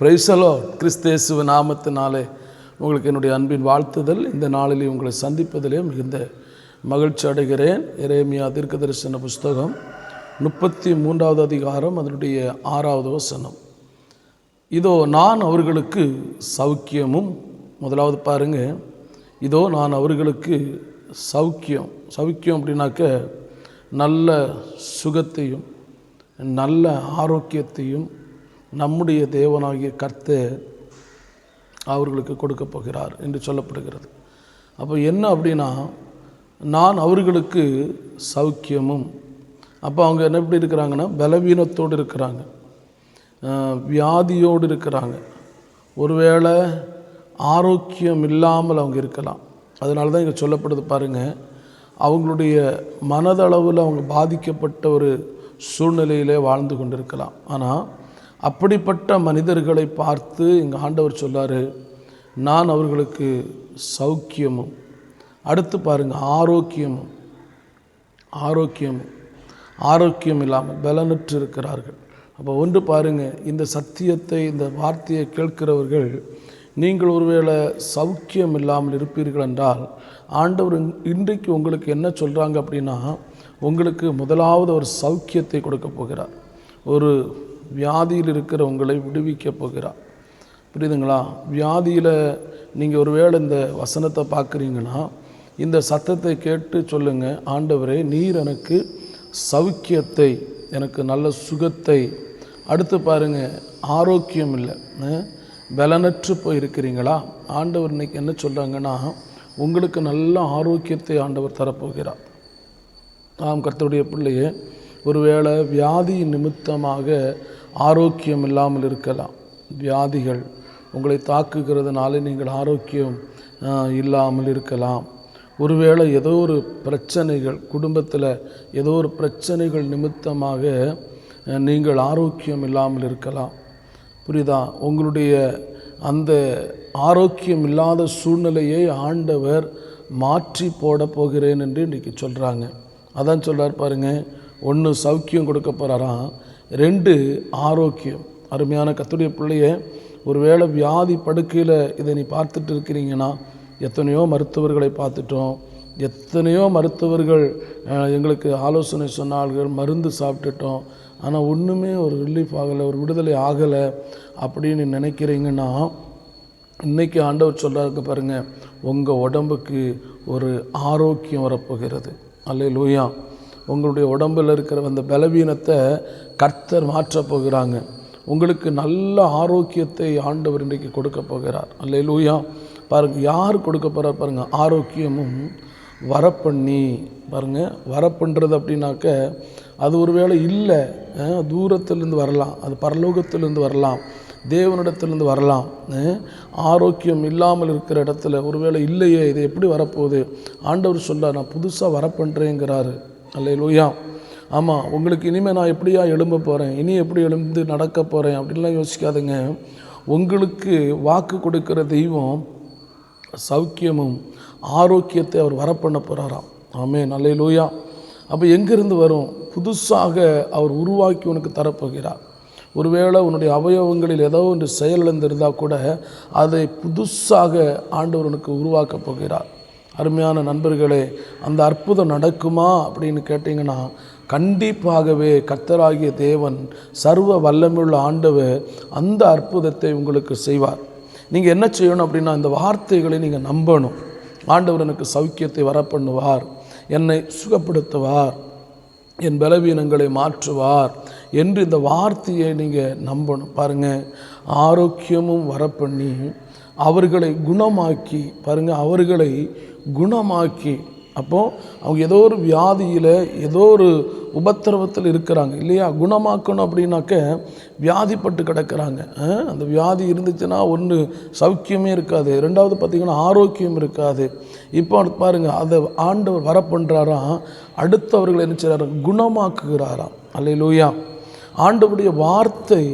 பிரைசலோ கிறிஸ்தேசுவ நாமத்தினாலே உங்களுக்கு என்னுடைய அன்பின் வாழ்த்துதல். இந்த நாளிலே உங்களை சந்திப்பதிலே மிகுந்த மகிழ்ச்சி அடைகிறேன். இறைமையா தீர்க்க தரிசன புஸ்தகம் முப்பத்தி மூன்றாவது அதிகாரம் அதனுடைய ஆறாவது வசனம். இதோ நான் அவர்களுக்கு சௌக்கியமும் முதலாவது பாருங்க. இதோ நான் அவர்களுக்கு சௌக்கியம். சௌக்கியம் அப்படின்னாக்க நல்ல சுகத்தையும் நல்ல ஆரோக்கியத்தையும் நம்முடைய தேவனாகிய கர்த்தர் அவர்களுக்கு கொடுக்க போகிறார் என்று சொல்லப்படுகிறது. அப்போ என்ன அப்படின்னா நான் அவர்களுக்கு சௌக்கியமும் அப்போ அவங்க என்ன எப்படி இருக்கிறாங்கன்னா பலவீனத்தோடு இருக்கிறாங்க. வியாதியோடு இருக்கிறாங்க. ஒருவேளை ஆரோக்கியம் இல்லாமல் அவங்க இருக்கலாம். அதனால தான் இங்கே சொல்லப்படுது பாருங்கள் அவங்களுடைய மனதளவில் அவங்க பாதிக்கப்பட்ட ஒரு சூழ்நிலையிலே வாழ்ந்து கொண்டிருக்கலாம். ஆனால் அப்படிப்பட்ட மனிதர்களை பார்த்து எங்கள் ஆண்டவர் சொல்லார் நான் அவர்களுக்கு சௌக்கியமும் அடுத்து பாருங்கள் ஆரோக்கியமும் ஆரோக்கியம் ஆரோக்கியம் இல்லாமல் பலனற்று இருக்கிறார்கள் அப்போ ஒன்று பாருங்கள் இந்த சத்தியத்தை இந்த வார்த்தையை கேட்கிறவர்கள் நீங்கள் ஒருவேளை சௌக்கியம் இல்லாமல் இருப்பீர்கள் என்றால் ஆண்டவர் இன்றைக்கு உங்களுக்கு என்ன சொல்கிறாங்க அப்படின்னா உங்களுக்கு முதலாவது ஒரு சௌக்கியத்தை கொடுக்க போகிறார். ஒரு வியாதியில் இருக்கிற உங்களை விடுவிக்க போகிறார். புரியுதுங்களா? வியாதியில் நீங்கள் ஒருவேளை இந்த வசனத்தை பார்க்குறீங்கன்னா இந்த சத்தத்தை கேட்டு சொல்லுங்கள் ஆண்டவரே நீர் எனக்கு சௌக்கியத்தை எனக்கு நல்ல சுகத்தை. அடுத்து பாருங்கள் ஆரோக்கியம் இல்லை. அஹ், பலனற்று போயிருக்கிறீங்களா? ஆண்டவர் இன்னைக்கு என்ன சொல்கிறாங்கன்னா உங்களுக்கு நல்ல ஆரோக்கியத்தை ஆண்டவர் தரப்போகிறார். நாம் கர்த்தருடைய பிள்ளையே ஒருவேளை வியாதி நிமித்தமாக ஆரோக்கியம் இல்லாமல் இருக்கலாம். வியாதிகள் உங்களை தாக்குகிறதுனால நீங்கள் ஆரோக்கியம் இல்லாமல் இருக்கலாம். ஒருவேளை ஏதோ ஒரு பிரச்சனைகள் குடும்பத்தில் ஏதோ ஒரு பிரச்சனைகள் நிமித்தமாக நீங்கள் ஆரோக்கியம் இல்லாமல் இருக்கலாம். புரியுதா? உங்களுடைய அந்த ஆரோக்கியம் இல்லாத சூழ்நிலையை ஆண்டவர் மாற்றி போட போகிறேன் என்று இன்றைக்கி சொல்கிறாங்க அதான் சொல்கிறார் பாருங்கள் ஒன்று சௌக்கியம் கொடுக்க போகிறாராம் ரெண்டு ஆரோக்கியம். அருமையான கத்துடைய பிள்ளைய ஒருவேளை வியாதி படுக்கையில் இதை நீ பார்த்துட்டு இருக்கிறீங்கன்னா எத்தனையோ மருத்துவர்களை பார்த்துட்டோம். எத்தனையோ மருத்துவர்கள் எங்களுக்கு ஆலோசனை சொன்னார்கள் மருந்து சாப்பிட்டுட்டோம். ஆனால் ஒன்றுமே ஒரு ரிலீஃப் ஆகலை ஒரு விடுதலை ஆகலை அப்படின்னு நினைக்கிறீங்கன்னா இன்றைக்கி ஆண்டவர் சொல்கிறாருக்கு பாருங்கள் உங்கள் உடம்புக்கு ஒரு ஆரோக்கியம் வரப்போகிறது. அல்ல லூயா உங்களுடைய உடம்பில் இருக்கிற அந்த பலவீனத்தை கர்த்தர் மாற்றப் போகிறாங்க. உங்களுக்கு நல்ல ஆரோக்கியத்தை ஆண்டவர் இன்றைக்கு கொடுக்க போகிறார். அல்ல லூயா பாருங்கள் யார் கொடுக்க போகிறார் பாருங்கள் ஆரோக்கியமும் வரப்பண்ணி. பாருங்க வரப்பண்றது அப்படின்னாக்க அது ஒருவேளை இல்லை தூரத்திலேருந்து வரலாம் அது பரலோகத்திலேருந்து வரலாம் தேவனிடத்திலேருந்து வரலாம் ஆரோக்கியம் இல்லாமல் இருக்கிற இடத்துல ஒருவேளை இல்லையே இது எப்படி வரப்போகுது? ஆண்டவர் சொல்ல நான் புதுசாக வரப்பண்ணுறேங்கிறாரு அல்ல லூயா ஆமாம் உங்களுக்கு இனிமேல் நான் எப்படியா எழும்ப போகிறேன் இனி எப்படி எழுந்து நடக்க போகிறேன் அப்படின்லாம் யோசிக்காதுங்க. உங்களுக்கு வாக்கு கொடுக்கிற தெய்வம் சௌக்கியமும் ஆரோக்கியத்தை அவர் வரப்பண்ண போகிறாராம் ஆமே நல்ல லூயா அப்போ எங்கேருந்து வரும்? புதுசாக அவர் உருவாக்கி உனக்கு தரப்போகிறார். ஒருவேளை உன்னுடைய அவயவங்களில் ஏதோ ஒன்று செயலிழந்திருந்தால் கூட அதை புதுசாக ஆண்டவர் உனக்கு உருவாக்கப் போகிறார். அருமையான நண்பர்களே அந்த அற்புதம் நடக்குமா அப்படின்னு கேட்டிங்கன்னா கண்டிப்பாகவே கர்த்தராகிய தேவன் சர்வ வல்லமையுள்ள ஆண்டவர் அந்த அற்புதத்தை உங்களுக்கு செய்வார். நீங்கள் என்ன செய்யணும் அப்படின்னா இந்த வார்த்தைகளை நீங்கள் நம்பணும். ஆண்டவர் எனக்கு சௌக்கியத்தை வரப்பண்ணுவார் என்னை சுகப்படுத்துவார் என் பலவீனங்களை மாற்றுவார் என்று இந்த வார்த்தையை நீங்கள் நம்பணும். பாருங்கள் ஆரோக்கியமும் வரப்பண்ணி அவர்களை குணமாக்கி பாருங்கள் அவர்களை குணமாக்கி அப்போது அவங்க ஏதோ ஒரு வியாதியில் ஏதோ ஒரு உபத்திரவத்தில் இருக்கிறாங்க இல்லையா? குணமாக்கணும் அப்படின்னாக்க வியாதிப்பட்டு கிடக்கிறாங்க. அந்த வியாதி இருந்துச்சுன்னா ஒன்று சௌக்கியமே இருக்காது. ரெண்டாவது பார்த்திங்கன்னா ஆரோக்கியம் இருக்காது. இப்போ பாருங்கள் அதை ஆண்டவர் வர பண்ணுறாராம் அடுத்தவர்கள் என்ன செய்கிறாரு குணமாக்குகிறாராம் அல்லையிலூயா ஆண்டவருடைய வார்த்தை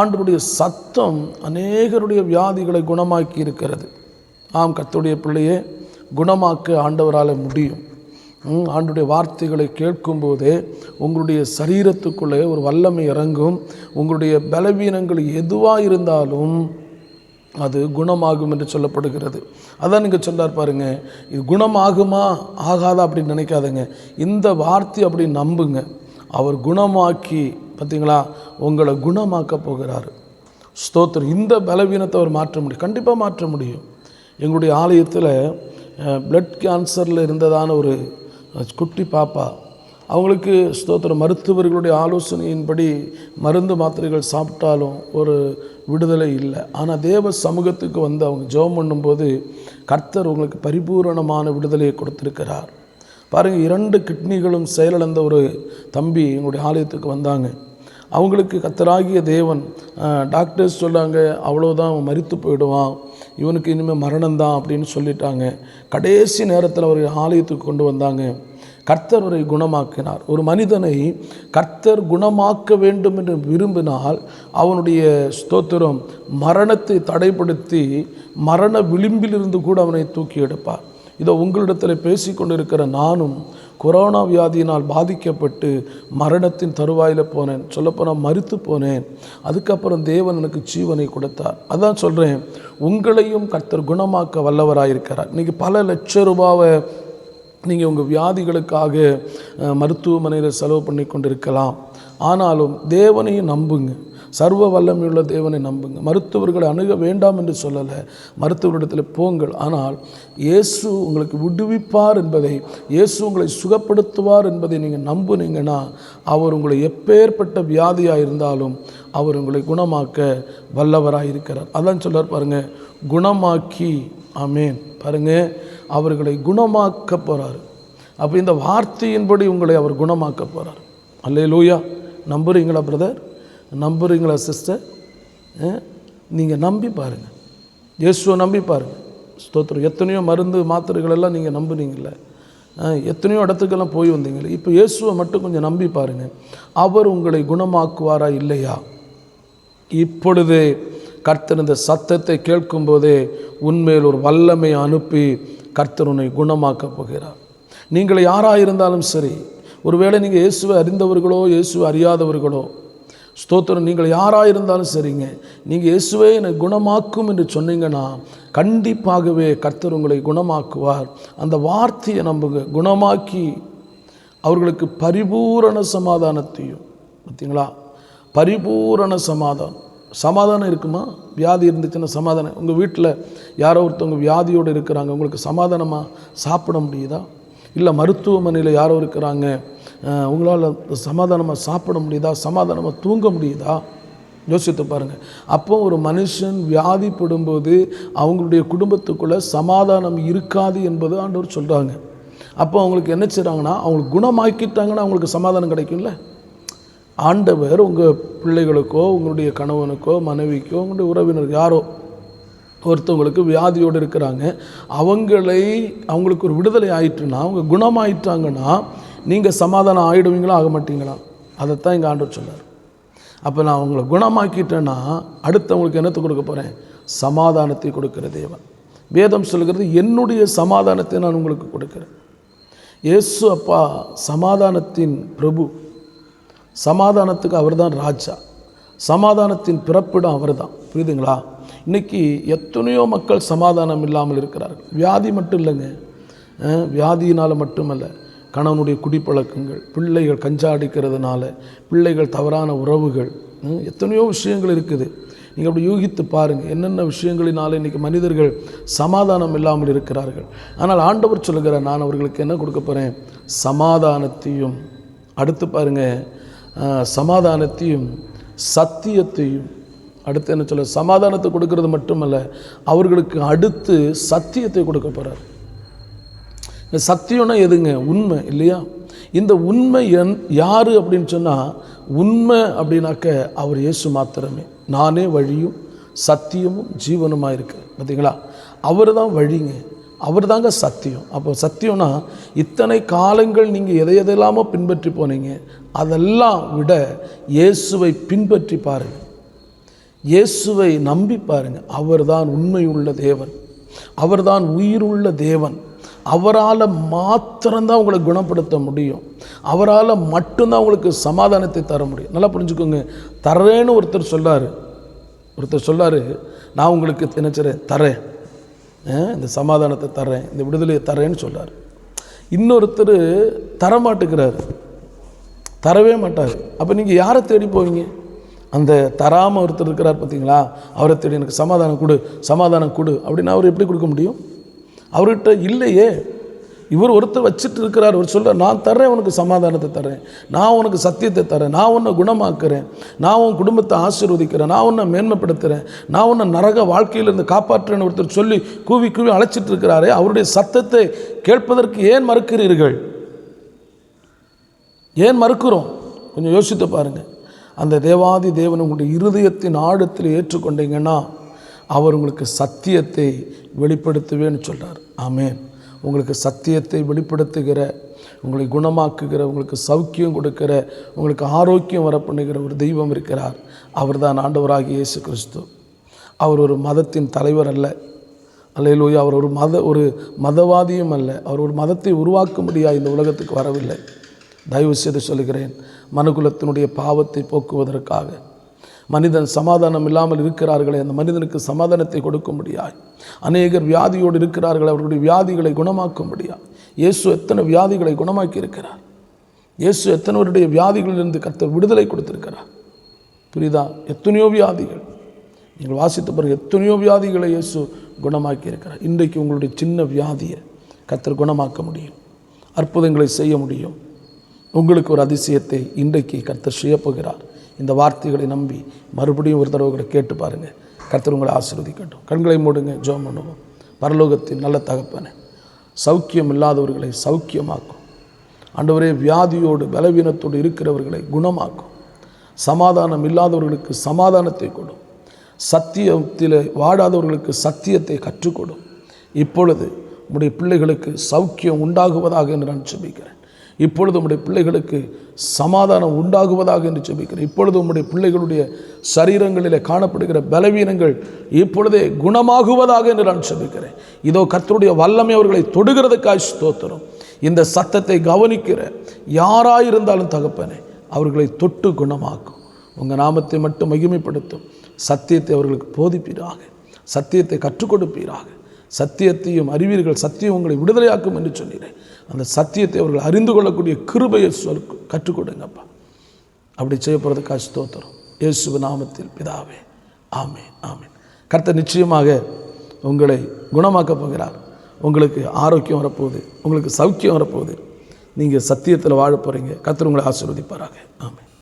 ஆண்டவருடைய சத்தம் அநேகருடைய வியாதிகளை குணமாக்கி இருக்கிறது. ஆம் கத்துடைய பிள்ளையே குணமாக்க ஆண்டவரால் முடியும். ஆண்டுடைய வார்த்தைகளை கேட்கும்போதே உங்களுடைய சரீரத்துக்குள்ளே ஒரு வல்லமை இறங்கும். உங்களுடைய பலவீனங்கள் எதுவாக இருந்தாலும் அது குணமாகும் என்று சொல்லப்படுகிறது. அதான் நீங்கள் சொல்லார் பாருங்க இது குணமாகுமா ஆகாதா அப்படின்னு நினைக்காதங்க. இந்த வார்த்தை அப்படி நம்புங்க. அவர் குணமாக்கி பார்த்தீங்களா உங்களை குணமாக்க போகிறார். ஸ்தோத்திரம் இந்த பலவீனத்தை அவர் மாற்ற முடியும். கண்டிப்பாக மாற்ற முடியும். எங்களுடைய ஆலயத்தில் பிளட் கேன்சரில் இருந்ததான ஒரு குட்டி பாப்பா. அவங்களுக்கு ஸ்தோத்திர மருத்துவர்களுடைய ஆலோசனையின்படி மருந்து மாத்திரைகள் சாப்பிட்டாலும் ஒரு விடுதலை இல்லை. ஆனால் தேவ சமூகத்துக்கு வந்து அவங்க ஜெபம் பண்ணும்போது கர்த்தர் உங்களுக்கு பரிபூரணமான விடுதலையை கொடுத்துருக்கிறார். பாருங்கள் இரண்டு கிட்னிகளும் செயலிழந்த ஒரு தம்பி எங்களுடைய ஆலயத்துக்கு வந்தாங்க. அவங்களுக்கு கத்தராகிய தேவன் டாக்டர்ஸ் சொன்னாங்க அவ்வளோதான் அவன் போயிடுவான் இவனுக்கு இனிமேல் மரணம்தான் அப்படின்னு சொல்லிட்டாங்க. கடைசி நேரத்தில் அவர் ஆலயத்துக்கு கொண்டு வந்தாங்க. கர்த்தர் அவரை குணமாக்கினார். ஒரு மனிதனை கர்த்தர் குணமாக்க வேண்டும் என்று விரும்பினால் அவனுடைய ஸ்தோத்திரம் மரணத்தை தடைப்படுத்தி மரண விளிம்பிலிருந்து கூட அவனை தூக்கி எடுப்பார். இதோ உங்களிடத்தில் பேசிக்கொண்டிருக்கிற நானும் கொரோனா வியாதியினால் பாதிக்கப்பட்டு மரணத்தின் தருவாயில் போனேன். சொல்லப்போனால் மறுத்து போனேன். அதுக்கப்புறம் தேவன் எனக்கு ஜீவனை கொடுத்தார். அதான் சொல்கிறேன் உங்களையும் கர்த்தர் குணமாக்க வல்லவராயிருக்கிறார். இன்றைக்கி பல லட்ச ரூபாவை நீங்கள் உங்கள் வியாதிகளுக்காக மருத்துவமனையில் செலவு பண்ணி கொண்டிருக்கலாம் ஆனாலும் தேவனையும் நம்புங்க. சர்வ வல்லமையுள்ள தேவனை நம்புங்க. மருத்துவர்களை அணுக வேண்டாம் என்று சொல்லலை. மருத்துவரிடத்தில் போங்கள். ஆனால் இயேசு உங்களுக்கு விடுவிப்பார் என்பதை இயேசு உங்களை சுகப்படுத்துவார் என்பதை நீங்கள் நம்புனீங்கன்னா அவர் உங்களை எப்பேற்பட்ட வியாதியாக இருந்தாலும் அவர் உங்களை குணமாக்க வல்லவராக இருக்கிறார். அதான் சொல்றார் பாருங்கள் குணமாக்கி ஆமேன். பாருங்கள் அவர்களை குணமாக்க போகிறார் அப்போ இந்த வார்த்தையின்படி உங்களை அவர் குணமாக்க போகிறார் அல்லே லூயா நம்புறீங்களா பிரதர் நம்புகிறீங்களா சிஸ்டர் நீங்கள் நம்பி பாருங்கள் இயேசுவை நம்பி பாருங்கள் ஸ்தோத்திரம். எத்தனையோ மருந்து மாத்திரைகளெல்லாம் நீங்கள் நம்புனீங்கள எத்தனையோ இடத்துக்கெல்லாம் போய் வந்தீங்களே இப்போ இயேசுவை மட்டும் கொஞ்சம் நம்பி பாருங்கள் அவர் உங்களை குணமாக்குவாரா இல்லையா? இப்பொழுது கர்த்தர் இந்த சத்தத்தை கேட்கும்போதே உண்மையில் ஒரு வல்லமை அனுப்பி கர்த்தர் உன்னை குணமாக்கப் போகிறார். நீங்கள் யாராக இருந்தாலும் சரி ஒருவேளை நீங்கள் இயேசுவை அறிந்தவர்களோ இயேசுவை அறியாதவர்களோ ஸ்தோத்திரம் நீங்கள் யாராக இருந்தாலும் சரிங்க. நீங்கள் இயேசுவே என்னை குணமாக்கும் என்று சொன்னீங்கன்னா கண்டிப்பாகவே கர்த்தர் உங்களை குணமாக்குவார். அந்த வார்த்தையை நம்புங்க. குணமாக்கி அவர்களுக்கு பரிபூரண சமாதானத்தையும் பார்த்தீங்களா? பரிபூரண சமாதானம். சமாதானம் இருக்குமா? வியாதி இருந்துச்சுன்னா சமாதானம். உங்கள் வீட்டில் யாரோ ஒருத்தவங்க வியாதியோடு இருக்கிறாங்க. உங்களுக்கு சமாதானமாக சாப்பிட முடியுதா? இல்லை மருத்துவமனையில் யாரோ இருக்கிறாங்க உங்களால் சமாதானமாக சாப்பிட முடியுதா சமாதானமாக தூங்க முடியுதா? யோசித்து பாருங்கள் அப்போ ஒரு மனுஷன் வியாதிப்படும்போது அவங்களுடைய குடும்பத்துக்குள்ளே சமாதானம் இருக்காது என்பது ஆண்டவர் சொல்கிறாங்க அப்போ அவங்களுக்கு என்ன செய்கிறாங்கன்னா அவங்களுக்கு குணமாக்கிட்டாங்கன்னா அவங்களுக்கு சமாதானம் கிடைக்கும்ல? ஆண்டவர் உங்கள் பிள்ளைகளுக்கோ உங்களுடைய கணவனுக்கோ மனைவிக்கோ உங்களுடைய உறவினர் யாரோ ஒருத்தவங்களுக்கு வியாதியோடு இருக்கிறாங்க. அவங்களை அவங்களுக்கு ஒரு விடுதலை ஆயிட்டுன்னா அவங்க குணமாயிட்டாங்கன்னா நீங்கள் சமாதானம் ஆகிடுவீங்களா ஆக மாட்டீங்களா? அதைத்தான் இங்கே ஆண்டவர் சொன்னார். அப்போ நான் அவங்கள குணமாக்கிட்டேன்னா அடுத்தவங்களுக்கு என்னத்தை கொடுக்க போகிறேன் சமாதானத்தை கொடுக்கிற தேவன். வேதம் சொல்கிறது என்னுடைய சமாதானத்தை நான் உங்களுக்கு கொடுக்குறேன். இயேசு அப்பா சமாதானத்தின் பிரபு. சமாதானத்துக்கு அவர்தான் ராஜா. சமாதானத்தின் பிறப்பிடம் அவர்தான். புரியுதுங்களா? இன்னைக்கு எத்தனையோ மக்கள் சமாதானம் இல்லாமல் இருக்கிறார்கள். வியாதி மட்டும் இல்லைங்க. வியாதியினால் மட்டுமல்ல கணவனுடைய குடிப்பழக்கங்கள் பிள்ளைகள் கஞ்சா அடிக்கிறதுனால பிள்ளைகள் தவறான உறவுகள் எத்தனையோ விஷயங்கள் இருக்குது. நீங்கள் அப்படி யூகித்து பாருங்கள் என்னென்ன விஷயங்களினால இன்றைக்கி மனிதர்கள் சமாதானம் இல்லாமல் இருக்கிறார்கள். ஆனால் ஆண்டவர் சொல்லுகிறார் நான் அவர்களுக்கு என்ன கொடுக்க போகிறேன் சமாதானத்தையும். அடுத்து பாருங்கள் சமாதானத்தையும் சத்தியத்தையும். அடுத்து என்ன சொல்ல சமாதானத்தை கொடுக்கறது மட்டுமல்ல அவர்களுக்கு அடுத்து சத்தியத்தை கொடுக்க போகிறார் இந்த சத்தியம்னா எதுங்க? உண்மை இல்லையா? இந்த உண்மை என் யார் அப்படின்னு சொன்னால் உண்மை அப்படின்னாக்க அவர் இயேசு மாத்திரமே. நானே வழியும் சத்தியமும் ஜீவனுமாக இருக்கிறேன் பார்த்தீங்களா? அவர் தான் வழிங்க. அவர் தாங்க சத்தியம். அப்போ சத்தியம்னா இத்தனை காலங்கள் நீங்கள் எதை எதெல்லாமோ பின்பற்றி போனீங்க அதெல்லாம் விட இயேசுவை பின்பற்றி பாருங்கள் இயேசுவை நம்பி பாருங்கள் அவர்தான் உண்மையுள்ள தேவன். அவர்தான் உயிருள்ள தேவன். அவரால் மாத்திரம்தான் உங்களை குணப்படுத்த முடியும். அவரால் மட்டும்தான் உங்களுக்கு சமாதானத்தை தர முடியும். நல்லா புரிஞ்சுக்கோங்க. தரேன்னு ஒருத்தர் சொல்லார். ஒருத்தர் சொல்லார் நான் உங்களுக்கு நினைச்சிறேன் தரேன். இந்த சமாதானத்தை தரேன் இந்த விடுதலையை தரேன்னு சொல்லார். இன்னொருத்தர் தரமாட்டுக்கிறார் தரவே மாட்டார். அப்போ நீங்கள் யாரை தேடி போவீங்க? அந்த தராமல் ஒருத்தர் இருக்கிறார் பார்த்தீங்களா? அவரை தேடி எனக்கு சமாதானம் கொடு சமாதானம் கொடு அப்படின்னு அவர் எப்படி கொடுக்க முடியும்? அவர்கிட்ட இல்லையே. இவர் ஒருத்தர் வச்சுட்டு இருக்கிறார். அவர் சொல்ல நான் தர்றேன் உனக்கு சமாதானத்தை தரேன் நான் உனக்கு சத்தியத்தை தரேன் நான் உன்னை குணமாக்குறேன். நான் உன் குடும்பத்தை ஆசீர்வதிக்கிறேன். நான் உன்னை மேன்மைப்படுத்துகிறேன் நான் உன்னை நரக வாழ்க்கையிலிருந்து காப்பாற்றுறேன்னு ஒருத்தர் சொல்லி கூவி கூவி அழைச்சிட்டு இருக்கிறாரே. அவருடைய சத்தத்தை கேட்பதற்கு ஏன் மறுக்கிறீர்கள்? ஏன் மறுக்கிறோம்? கொஞ்சம் யோசித்து பாருங்கள் அந்த தேவாதி தேவன் உங்களுடைய இருதயத்தின் ஆழத்தில் ஏற்றுக்கொண்டீங்கன்னா அவர் உங்களுக்கு சத்தியத்தை வெளிப்படுத்துவேன்னு சொல்கிறார் ஆமேன். உங்களுக்கு சத்தியத்தை வெளிப்படுத்துகிற உங்களை குணமாக்குகிற உங்களுக்கு சௌக்கியம் கொடுக்கிற உங்களுக்கு ஆரோக்கியம் வர பண்ணுகிற ஒரு தெய்வம் இருக்கிறார். அவர் தான் ஆண்டவராகி இயேசு கிறிஸ்து. அவர் ஒரு மதத்தின் தலைவர் அல்ல. அல்லையிலோயா அவர் ஒரு மத ஒரு மதவாதியும் அல்ல. அவர் ஒரு மதத்தை உருவாக்கும்படியாக இந்த உலகத்துக்கு வரவில்லை. தயவு செய்து சொல்கிறேன் மனுகுலத்தினுடைய பாவத்தை போக்குவதற்காக. மனிதன் சமாதானம் இல்லாமல் இருக்கிறார்களே அந்த மனிதனுக்கு சமாதானத்தை கொடுக்கும்படியாய். அநேகர் வியாதியோடு இருக்கிறார்கள் அவர்களுடைய வியாதிகளை குணமாக்கும்படியாய். இயேசு எத்தனை வியாதிகளை குணமாக்கி இருக்கிறார் இயேசு எத்தனைவருடைய வியாதிகளிலிருந்து கர்த்தர் விடுதலை கொடுத்திருக்கிறார்? புரியுதா? எத்தனையோ வியாதிகள். நீங்கள் வாசித்த பிறகு எத்தனையோ வியாதிகளை இயேசு குணமாக்கி இருக்கிறார் இன்றைக்கு உங்களுடைய சின்ன வியாதியை கர்த்தர் குணமாக்க முடியும். அற்புதங்களை செய்ய முடியும். உங்களுக்கு ஒரு அதிசயத்தை இன்றைக்கு கர்த்தர் செய்யப்போகிறார். இந்த வார்த்தைகளை நம்பி மறுபடியும் ஒரு தடவை கூட கேட்டு பாருங்கள் கர்த்தர் உங்களை ஆசீர்வதிக்கட்டும். கண்களை மூடுங்க ஜெபம் பண்ணுவோம். பரலோகத்தின் நல்ல தகப்பனே சௌக்கியம் இல்லாதவர்களை சௌக்கியமாக்கும். ஆண்டவரே வியாதியோடு பலவீனத்தோடு இருக்கிறவர்களை குணமாக்கும். சமாதானம் இல்லாதவர்களுக்கு சமாதானத்தை கொடும் சத்தியத்தில் வாடாதவர்களுக்கு சத்தியத்தை கற்றுக்கொடும் இப்பொழுது உடைய பிள்ளைகளுக்கு சௌக்கியம் உண்டாகுவதாக என்று நான் சொல்லிக்கிறேன் இப்பொழுது உம்முடைய பிள்ளைகளுக்கு சமாதானம் உண்டாகுவதாக என்று செபிக்கிறேன் இப்பொழுது உம்முடைய பிள்ளைகளுடைய சரீரங்களிலே காணப்படுகிற பலவீனங்கள் இப்பொழுதே குணமாகுவதாக என்று நான் செபிக்கிறேன் இதோ கர்த்தருடைய வல்லமை அவர்களை தொடுகிறதுக்காய் ஸ்தோத்திரம். இந்த சத்தத்தை கவனிக்கிற யாராயிருந்தாலும் தகப்பனே அவர்களை தொட்டு குணமாக்கும். உங்கள் நாமத்தை மட்டும் மகிமைப்படுத்தும். சத்தியத்தை அவர்களுக்கு போதிப்பீராக. சத்தியத்தை கற்றுக் கொடுப்பீராக. சத்தியத்தையும் அறிவீர்கள் சத்தியம் உங்களை விடுதலையாக்கும் என்று சொன்னீர்கள் அந்த சத்தியத்தை அவர்கள் அறிந்து கொள்ளக்கூடிய கிருபையை சொல் கற்றுக் கொடுங்கப்பா. அப்படி செய்ய போகிறதுக்காக ஸ்தோத்திரம். இயேசுவ நாமத்தில் பிதாவே ஆமே ஆமென். கர்த்தர் நிச்சயமாக உங்களை குணமாக்கப் போகிறார். உங்களுக்கு ஆரோக்கியம் வரப்போகுது உங்களுக்கு சௌக்கியம் வரப்போகுது. நீங்கள் சத்தியத்தில் வாழ போகிறீங்க கர்த்தர் உங்களை ஆசீர்வதிப்பாராக. ஆமென்.